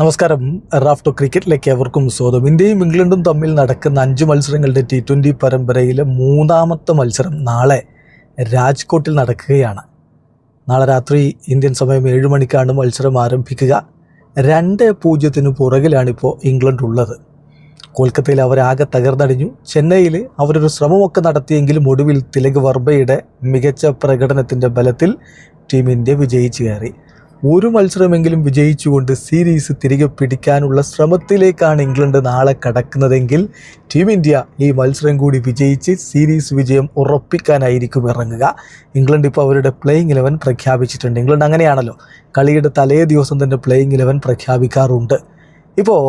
നമസ്കാരം. റാഫ്റ്റോ ക്രിക്കറ്റിലേക്ക് എവർക്കും സ്വാഗതം. ഇന്ത്യയും ഇംഗ്ലണ്ടും തമ്മിൽ നടക്കുന്ന അഞ്ച് മത്സരങ്ങളുടെ ടി ട്വന്റി പരമ്പരയിലെ മൂന്നാമത്തെ മത്സരം നാളെ രാജ്കോട്ടിൽ നടക്കുകയാണ്. നാളെ രാത്രി ഇന്ത്യൻ സമയം ഏഴ് മണിക്കാണ് മത്സരം ആരംഭിക്കുക. രണ്ട് പൂജ്യത്തിന് പുറകിലാണിപ്പോൾ ഇംഗ്ലണ്ട് ഉള്ളത്. കൊൽക്കത്തയിൽ അവരാകെ തകർന്നടിഞ്ഞു. ചെന്നൈയിൽ അവരൊരു ശ്രമമൊക്കെ നടത്തിയെങ്കിലും ഒടുവിൽ തിലക് വർമ്മയുടെ മികച്ച പ്രകടനത്തിന്റെ ബലത്തിൽ ടീം ഇന്ത്യ വിജയിച്ചു കയറി. ഒരു മത്സരമെങ്കിലും വിജയിച്ചുകൊണ്ട് സീരീസ് തിരികെ പിടിക്കാനുള്ള ശ്രമത്തിലേക്കാണ് ഇംഗ്ലണ്ട് നാളെ കടക്കുന്നതെങ്കിൽ ടീം ഇന്ത്യ ഈ മത്സരം കൂടി വിജയിച്ച് സീരീസ് വിജയം ഉറപ്പിക്കാനായിരിക്കും ഇറങ്ങുക. ഇംഗ്ലണ്ട് ഇപ്പോൾ അവരുടെ പ്ലേയിങ് ഇലവൻ പ്രഖ്യാപിച്ചിട്ടുണ്ട്. ഇംഗ്ലണ്ട് അങ്ങനെയാണല്ലോ കളിയുടെ തലേ ദിവസം തന്നെ പ്ലേയിങ് ഇലവൻ പ്രഖ്യാപിക്കാറുണ്ട്. ഇപ്പോൾ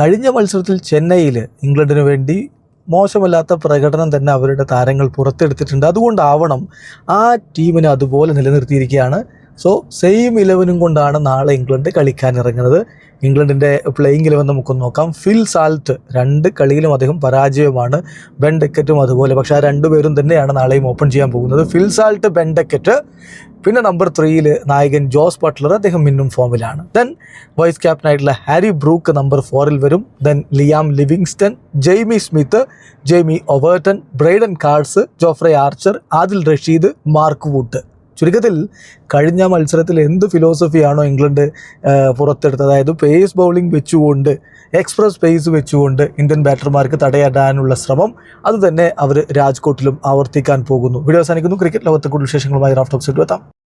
കഴിഞ്ഞ മത്സരത്തിൽ ചെന്നൈയിൽ ഇംഗ്ലണ്ടിന് വേണ്ടി മോശമല്ലാത്ത പ്രകടനം തന്നെ അവരുടെ താരങ്ങൾ പുറത്തെടുത്തിട്ടുണ്ട്. അതുകൊണ്ടാവണം ആ ടീമിനെ അതുപോലെ നിലനിർത്തിയിരിക്കുകയാണ് സോ സെയിം ഇലവനും കൊണ്ടാണ് നാളെ ഇംഗ്ലണ്ട് കളിക്കാൻ ഇറങ്ങുന്നത്. ഇംഗ്ലണ്ടിന്റെ പ്ലേയിങ് ഇലവൻ നമുക്കൊന്ന് നോക്കാം. ഫിൽ സാൽട്ട് രണ്ട് കളിയിലും അദ്ദേഹം പരാജയമാണ്. ബെൻ ഡെക്കറ്റും അതുപോലെ. പക്ഷേ ആ രണ്ടുപേരും തന്നെയാണ് നാളെയും ഓപ്പൺ ചെയ്യാൻ പോകുന്നത്. ഫിൽ സാൾട്ട് ബെൻ ഡെക്കറ്റ് പിന്നെ നമ്പർ ത്രീയിൽ നായകൻ ജോസ് ബട്ട്ലർ അദ്ദേഹം മിന്നും ഫോമിലാണ്. ദെൻ വൈസ് ക്യാപ്റ്റനായിട്ടുള്ള ഹാരി ബ്രൂക്ക് നമ്പർ ഫോറിൽ വരും. Then Liam Livingstone Jamie Smith Jamie Overton Brydon Carse Jofra Archer Adil Rashid Mark Wood ചുരുക്കത്തിൽ കഴിഞ്ഞ മത്സരത്തിൽ എന്ത് ഫിലോസഫിയാണോ ഇംഗ്ലണ്ട് പുറത്തെടുത്തത്? അതായത് പേസ് ബൗളിംഗ് വെച്ചുകൊണ്ട് എക്സ്പ്രസ് പേസ് വെച്ചുകൊണ്ട് ഇന്ത്യൻ ബാറ്റർമാർക്ക് തടയിടാനുള്ള ശ്രമം. അതുതന്നെ അവർ രാജ്കോട്ടിലും ആവർത്തിക്കാൻ പോകുന്നു. വീഡിയോ അവസാനിക്കുന്നു. ക്രിക്കറ്റ് ലോകത്തെ കൂടുതൽ വിശേഷങ്ങളുമായി റാഫ്റ്റോക്സ് എത്താം.